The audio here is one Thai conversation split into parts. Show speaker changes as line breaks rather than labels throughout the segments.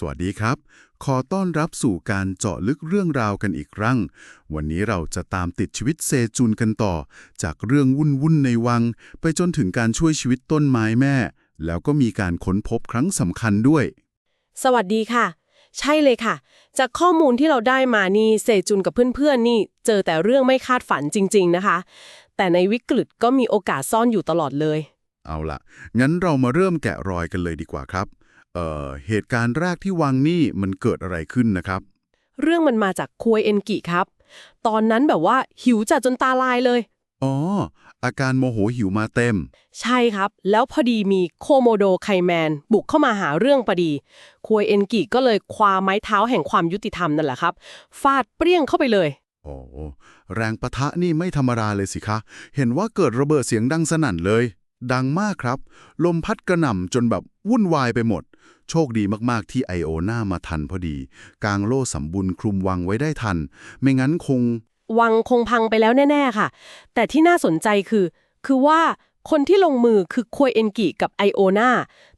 สวัสดีครับ ขอต้อนรับสู่การเจาะลึกเรื่องราวกันอีกครั้ง วันนี้เราจะตามติดชีวิตเซจุนกันต่อ จากเรื่องวุ่นวุ่นๆในวัง ไปจนถึงการช่วยชีวิตต้นไม้แม่ แล้วก็มีการค้นพบครั้งสำคัญด้วย
สวัสดีค่ะ ใช่เลยค่ะ จากข้อมูลที่เราได้มานี่เซจุนกับเพื่อนๆนี่ เจอแต่เรื่องไม่คาดฝันจริง ๆนะคะ แต่ในวิกฤตก็มีโอกาสซ่อนอยู่ตลอดเลย
เอาล่ะ งั้นเรามาเริ่มแกะรอยกันเลยดีกว่าครับ เอ่อเหตุการณ์แรกที่วังนี่มันเกิดอะไรขึ้นนะครับ
เรื่องมันมาจากควยเอนกิครับ ตอนนั้นแบบว่าหิวจัดจนตาลายเลย
อ๋อ อาการโมโหหิวมาเต็ม
ใช่ครับ แล้วพอดีมีโคโมโดไคแมน บุกเข้ามาหาเรื่องพอดี ควยเอนกิก็เลยคว้าไม้เท้าแห่งความยุติธรรมนั่นแหละครับ ฟาดเปรี้ยงเข้าไปเลย
โอ้แรงปะทะนี่ไม่ธรรมดาเลยสิคะ เห็นว่าเกิดระเบิดเสียงดังสนั่นเลย ดังมากครับ ลมพัดกระหน่ำจนแบบวุ่นวายไปหมด โชคดีมากๆ ที่ไอโอน่ามาทันพอดี กางโล่สำบุญคลุมวังไว้ได้ทัน ไม่งั้นคง
วังคงพังไปแล้วแน่ ๆ ค่ะ แต่ที่น่าสนใจคือ คือว่าคนที่ลงมือคือควยเอนกิกับไอโอนา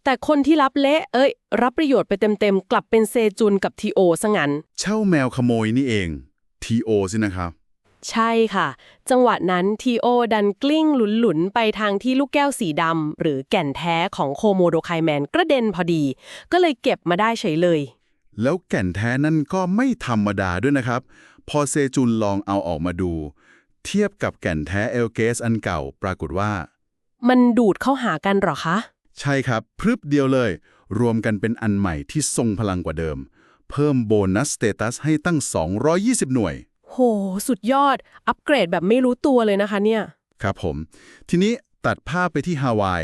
แต่คนที่รับเละเอ้ย รับประโยชน์ไปเต็มๆ กลับเป็นเซจุนกับทีโอซะงั้น
เช่าแมวขโมยนี่เอง T.O. สินะครับ
ใช่ค่ะ จังหวะนั้นทีโอดันกลิ้งหลุนๆ ไปทางที่ลูกแก้วสีดำหรือแก่นแท้ของโคโมโดไคแมนกระเด็นพอดี ก็เลยเก็บมาได้เฉยเลย
แล้วแก่นแท้นั่นก็ไม่ธรรมดาด้วยนะครับ พอเซจุนลองเอาออกมาดู เทียบกับแก่นแท้เอลเกสอันเก่าปรากฏว่า
มันดูดเข้าหากันเหรอคะ
ใช่ครับ พรึบเดียวเลย รวมกันเป็นอันใหม่ที่ทรงพลังกว่าเดิม เพิ่มโบนัสสเตตัสให้ตั้ง 220 หน่วย
โห สุดยอด อัปเกรดแบบไม่รู้ตัวเลยนะคะเนี่ย
ครับผม ทีนี้ตัดภาพไปที่ฮาวาย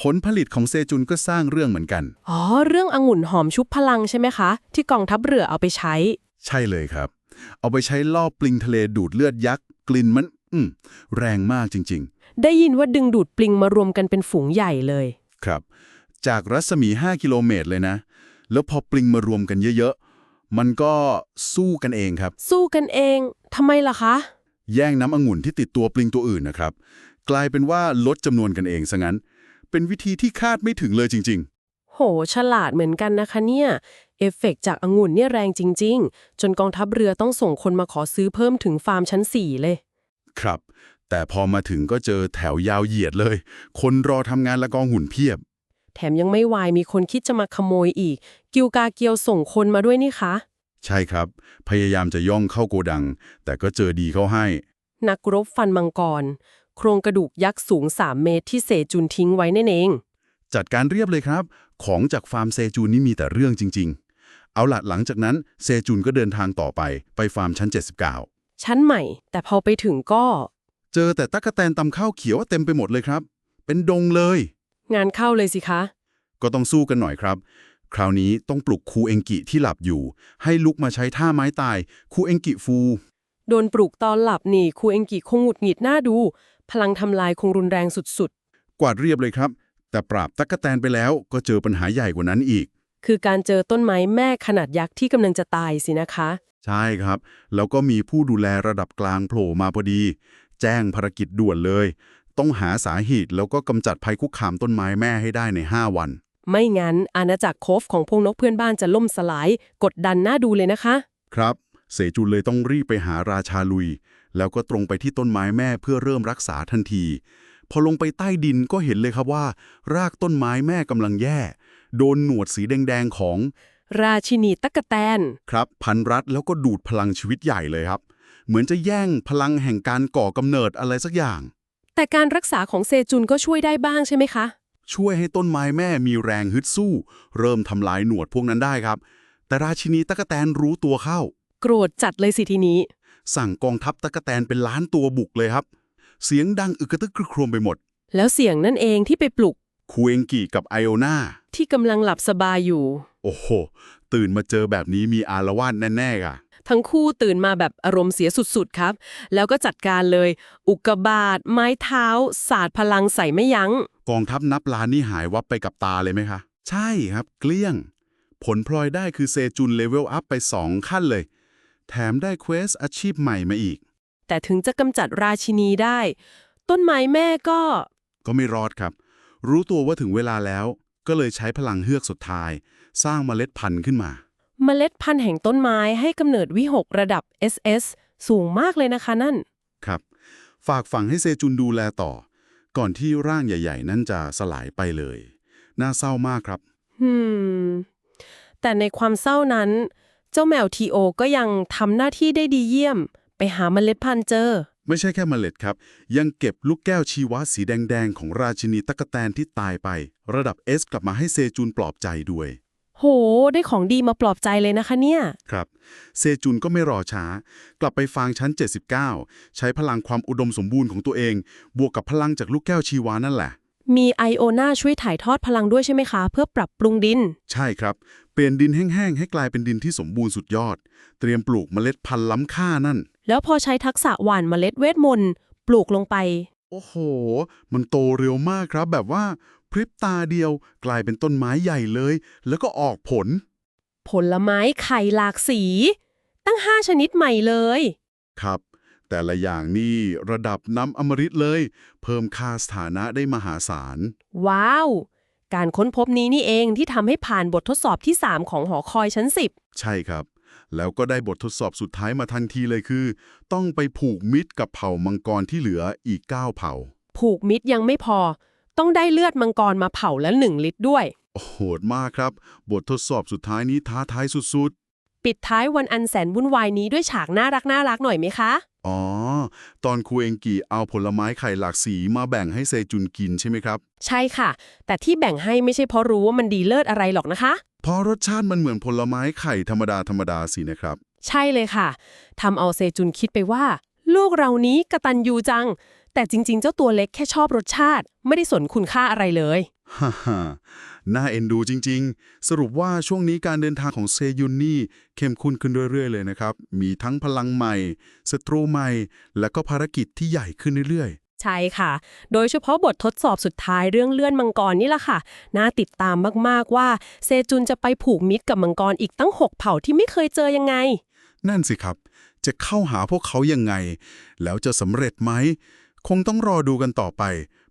ผลผลิตของเซจุนก็สร้างเรื่องเหมือนกัน
อ๋อ เรื่ององุ่นหอมชุบพลังใช่ไหมคะ ที่กองทัพเรือเอาไปใช้
ใช่เลยครับ เอาไปใช้ล่อปลิงทะเลดูดเลือดยักษ์ กลิ่นมัน อืม แรงมากจริง
ได้ยินว่าดึงดูดปลิงมารวมกันเป็นฝูงใหญ่เลย
ๆครับ จากรัศมี 5 กิโลเมตรเลยนะ แล้วพอปลิงมารวมกันเยอะๆ มันก็สู้กันเองครับ
สู้กันเองทำไมล่ะคะ
แย่งน้ำองุ่นที่ติดตัวปลิงตัวอื่นนะครับ กลายเป็นว่าลดจำนวนกันเองซะงั้น เป็นวิธีที่คาดไม่ถึงเลยจริง
โห ฉลาดเหมือนกันนะคะเนี่ย เอฟเฟกต์จากองุ่นเนี่ยแรงจริง ๆ จนกองทัพเรือต้องส่งคนมาขอซื้อเพิ่มถึงฟาร์มชั้น 4 เลย
ๆครับ แต่พอมาถึงก็เจอแถวยาวเหยียดเลย คนรอทำงานละกองหุ่นเพียบ
แถมยังไม่วายมีคนคิดจะมาขโมยอีก กิวกาเกียวส่งคนมาด้วยนี่คะ
ใช่ครับ พยายามจะย่องเข้าโกดัง แต่ก็เจอดีเข้าให้
นักรบฟันมังกร โครงกระดูกยักษ์สูง 3 เมตรที่เสจุนทิ้งไว้นั่นเอง
จัดการเรียบเลยครับ ของจากฟาร์มเซจูนนี่มีแต่เรื่องจริง ๆ เอาละหลังจากนั้นเซจูนก็เดินทางต่อไปไปฟาร์มชั้น 79
ชั้นใหม่ แต่พอไปถึงก็
เจอแต่ตั๊กแตนตำข้าวเขียวเต็มไปหมดเลยครับ เป็นดงเลย
งานเข้าเลยสิคะ
ก็ต้องสู้กันหน่อยครับ คราวนี้ต้องปลุกครูเองกิที่หลับอยู่ ให้ลุกมาใช้ท่าไม้ตายครูเองกิฟู
โดนปลุกตอนหลับนี่ครูเองกิคงหงุดหงิดหน้าดู พลังทำลายคงรุนแรงสุด
กวาดเรียบเลยครับ แต่ปราบตั๊กแตนไปแล้วก็เจอปัญหาใหญ่กว่านั้นอีก
ๆ คือการเจอต้นไม้แม่ขนาดยักษ์ที่กำลังจะตายสินะคะ
ใช่ครับ แล้วก็มีผู้ดูแลระดับกลางโผล่มาพอดี แจ้งภารกิจด่วนเลย ต้องหาสาเหตุแล้วก็กำจัดภัยคุกคามต้นไม้แม่ให้ได้ใน 5 วัน
ไม่งั้นอาณาจักรโคฟของพวกนกเพื่อนบ้านจะล่มสลาย กดดันหน้าดูเลยนะคะ
ครับ เสจุนเลยต้องรีบไปหาราชาลุย แล้วก็ตรงไปที่ต้นไม้แม่เพื่อเริ่มรักษาทันที พอลงไปใต้ดินก็เห็นเลยครับว่า รากต้นไม้แม่กำลังแย่ โดนหนวดสีแดงๆของ
ราชินีตั๊กแตน
ครับ พันรัดแล้วก็ดูดพลังชีวิตใหญ่เลยครับ เหมือนจะแย่งพลังแห่งการก่อกำเนิดอะไรสักอย่าง
แต่การรักษาของเซจุนก็ช่วยได้บ้างใช่ไหมคะ
ช่วยให้ต้นไม้แม่มีแรงฮึดสู้ เริ่มทำลายหนวดพวกนั้นได้ครับ แต่ราชินีตะกแตนรู้ตัวเข้า
โกรธจัดเลยสิทีนี้
สั่งกองทัพตะกแตนเป็นล้านตัวบุกเลยครับ เสียงดังอึกกระทึกครึกโครมไปหมด
แล้วเสียงนั่นเองที่ไปปลุก
คูเองกิกับไอโอนา
ที่กำลังหลับสบายอยู่
โอ้โห ตื่นมาเจอแบบนี้มีอารวาสแน่ๆอะ
ทั้งคู่ตื่นมาแบบอารมณ์เสียสุดๆครับ แล้วก็จัดการเลย อุกกาบาตไม้เท้า สาดพลังใส่ไม่ยัง้ง
กองทัพนับล้านนี่หายวับไปกับตาเลยไหมคะ ใช่ครับเกลี้ยง ผลพลอยได้คือเซจุนเลเวลอัพไป 2 ขั้นเลย แถมได้เควสอาชีพใหม่มาอีก
แต่ถึงจะกำจัดราชินีได้ ต้นไม้แม่ก็
ก็ไม่รอดครับ รู้ตัวว่าถึงเวลาแล้ว ก็เลยใช้พลังเฮือกสุดท้าย สร้างเมล็ดพันธุ์ขึ้นมา
เมล็ดพันธุ์แห่งต้นไม้ให้กำเนิดวิหกระดับ SS สูงมากเลยนะคะนั่น
ครับ ฝากฝังให้เซจุนดูแลต่อ ก่อนที่ร่างใหญ่ ๆ นั่นจะสลายไปเลย น่าเศร้ามากครับ
อืม แต่ในความเศร้านั้น เจ้าแมวทีโอก็ยังทำหน้าที่ได้ดีเยี่ยม ไปหาเมล็ดพันธุ์เจอ
ไม่ใช่แค่เมล็ดครับ ยังเก็บลูกแก้วชีวะสีแดง ๆ ของราชินีตะกแตนที่ตายไป ระดับ S กลับมาให้เซจุนปลอบใจด้วย
โห ได้ของดีมาปลอบใจเลยนะคะเนี่ย
ครับ เซจุนก็ไม่รอช้า กลับไปฟางชั้น 79 ใช้พลังความอุดมสมบูรณ์ของตัวเอง บวกกับพลังจากลูกแก้วชีวานั่นแหละ
มีไอโอนาช่วยถ่ายทอดพลังด้วยใช่ไหมคะ เพื่อปรับปรุงดิน
ใช่ครับ เปลี่ยนดินแห้งๆให้กลายเป็นดินที่สมบูรณ์สุดยอด เตรียมปลูกเมล็ดพันธุ์ล้ำค่านั่น
แล้วพอใช้ทักษะหว่านเมล็ดเวทมนต์ปลูกลงไป
โอ้โห มันโตเร็วมากครับแบบว่าพริบตาเดียวกลายเป็นต้นไม้ใหญ่เลย แล้วก็ออกผล
ผลไม้ไข่หลากสี ตั้งห้าชนิดใหม่เลย
ครับ แต่ละอย่างนี่ระดับน้ำอมฤตเลย เพิ่มค่าสถานะได้มหาศาล
ว้าว การค้นพบนี้นี่เองที่ทำให้ผ่านบททดสอบที่ 3 ของหอคอยชั้น 10
ใช่ครับ แล้วก็ได้บททดสอบสุดท้ายมาทันทีเลยคือ ต้องไปผูกมิตรกับเผ่ามังกรที่เหลืออีก 9 เผ่า
ผูกมิตรยังไม่พอ ต้องได้เลือดมังกรมาเผาละหนึ่งลิตรด้วย
โหดมากครับ บททดสอบสุดท้ายนี้ท้าทายสุด
ปิดท้ายวันอันแสนวุ่นวายนี้ด้วยฉากน่ารักน่ารักหน่อยไหมคะ
ๆอ๋อ ตอนครูเองกีเอาผลไม้ไข่หลากสีมาแบ่งให้เซจุนกินใช่ไหมครับ
ใช่ค่ะ แต่ที่แบ่งให้ไม่ใช่เพราะรู้ว่ามันดีเลิศอะไรหรอกนะคะ
เพราะรสชาติมันเหมือนผลไม้ไข่ธรรมดาธรรมดาสินะครับ
ใช่เลยค่ะทำเอาเซจุนคิดไปว่า ลูกเรานี้กระตันยูจัง แต่จริง ๆ เจ้าตัวเล็กแค่ชอบรสชาติ ไม่ได้สนคุณค่าอะไรเลย
ฮ่าฮ่าน่าเอ็นดูจริง ๆ สรุปว่าช่วงนี้การเดินทางของเซยุนนี่เข้มข้นขึ้นเรื่อย ๆ เลยนะครับ มีทั้งพลังใหม่ศัตรูใหม่ และก็ภารกิจที่ใหญ่ขึ้นเรื่อย
ใช่ค่ะ โดยเฉพาะบททดสอบสุดท้ายเรื่องเลื่อนมังกรนี่แหละค่ะ น่าติดตามมากๆว่า เซจุนจะไปผูกมิตรกับมังกรอีกตั้ง 6 เผ่าที่ไม่เคยเจอยังไง
ๆนั่นสิครับ จะเข้าหาพวกเขายังไง แล้วจะสำเร็จไหม คงต้องรอดูกันต่อไป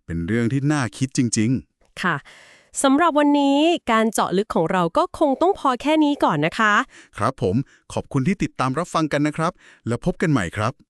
เป็นเรื่องที่น่าคิดจริง
ค่ะสำหรับวันนี้การเจาะลึกของเราก็คงต้องพอแค่นี้ก่อนนะคะ
ๆครับผมขอบคุณที่ติดตามรับฟังกันนะครับ แล้วพบกันใหม่ครับ